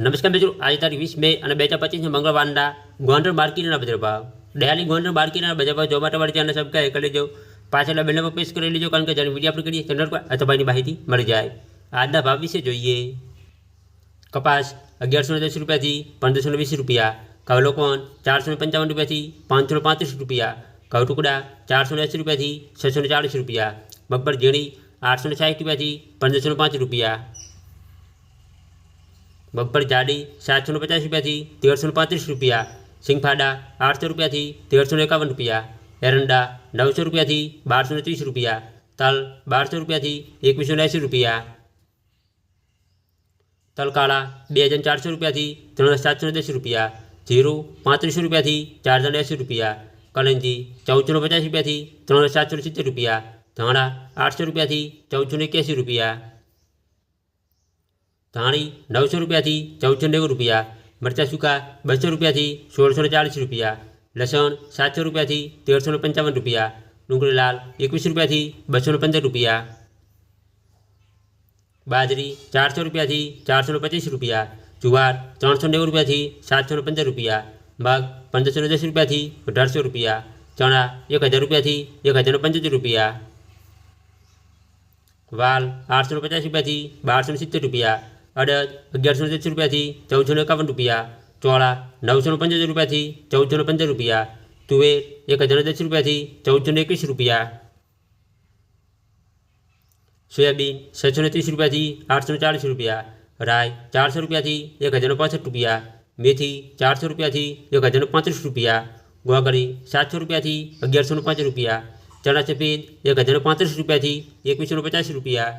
નમસ્કાર મિત્રો આજે તારીખ વીસ મે અને બે હજાર પચીસના મંગળવારના ગોંડલ માર્કેટના બજાર ભાવ ડેલી ગોંડલ માર્કેટના બજાર ભાવ જોવા માટે વાળી ચેનલ સબસ્ક્રાઈબ કરી લેજો પાછળના બેલ પર પ્રેસ કરી લેજો કારણ કે જ્યારે વિડીયો આપણે કરીએ ચેનલ પર અથવા એની માહિતી મળી જાય આજના ભાવ વિશે જોઈએ કપાસ અગિયારસો દસ રૂપિયાથી પંદરસો વીસ રૂપિયા કવલોકોન ચારસો પંચાવન રૂપિયાથી પાંચસો પાંત્રીસ રૂપિયા ઘઉં ટુકડા ચારસો એંસી રૂપિયાથી છસો ચાલીસ રૂપિયા બબ્બર ઝીણી આઠસો સાઠ રૂપિયાથી પંદરસો પાંચ રૂપિયા બબ્બર જાડી સાતસો પચાસ રૂપિયાથી તેરસો પાંત્રીસ રૂપિયા સિંગફાડા આઠસો રૂપિયાથી તેરસો એકાવન રૂપિયા એરંડા નવસો રૂપિયાથી બારસો ત્રીસ રૂપિયા તલ બારસો રૂપિયાથી એકવીસો એંસી રૂપિયા તલકાળા બે હજાર ચારસો રૂપિયાથી ત્રણ હજાર સાતસો દસ રૂપિયા જીરું પાંત્રીસો રૂપિયાથી ચાર હજાર એંસી રૂપિયા કલંજી ચૌદસો પચાસ રૂપિયાથી ત્રણ હજાર સાતસો સિત્તેર રૂપિયા ધાણા આઠસો રૂપિયાથી ચૌદસો એક્યાસી રૂપિયા ધાણી નવસો રૂપિયાથી ચૌદસો નેવું રૂપિયા મરચાં સૂકા બસો રૂપિયાથી સોળસો ચાલીસ રૂપિયા લસણ સાતસો રૂપિયાથી તેરસો પંચાવન રૂપિયા ડુંગળી લાલ એકવીસ રૂપિયાથી બસો પંદર રૂપિયા બાજરી ચારસો રૂપિયાથી ચારસો પચીસ રૂપિયા જુવાર ત્રણસો નેવું રૂપિયાથી સાતસો પંદર રૂપિયા મગ પંદરસો દસ રૂપિયાથી અઢારસો રૂપિયા ચણા એક હજાર રૂપિયાથી એક હજાર પંચોતેર રૂપિયા વાલ આઠસો પચાસ રૂપિયાથી બારસો સિત્તેર રૂપિયા અડદ અગિયારસો દસ રૂપિયાથી ચૌદસો એકાવન રૂપિયા ચોળા નવસો પંચોતેર રૂપિયાથી ચૌદસો પંદર રૂપિયા તુવેર એક હજાર દસ રૂપિયાથી ચૌદસો એકવીસ રૂપિયા સોયાબીન છસો ત્રીસ રૂપિયાથી આઠસો ચાલીસ રૂપિયા રાય ચારસો રૂપિયાથી એક હજાર પાસઠ રૂપિયા મેથી ચારસો રૂપિયાથી એક હજાર પાંત્રીસ રૂપિયા ગોગળી સાતસો રૂપિયાથી અગિયારસો પાંચ રૂપિયા ચણા સફેદ એક હજાર પાંત્રીસ રૂપિયાથી એકવીસો પચાસ રૂપિયા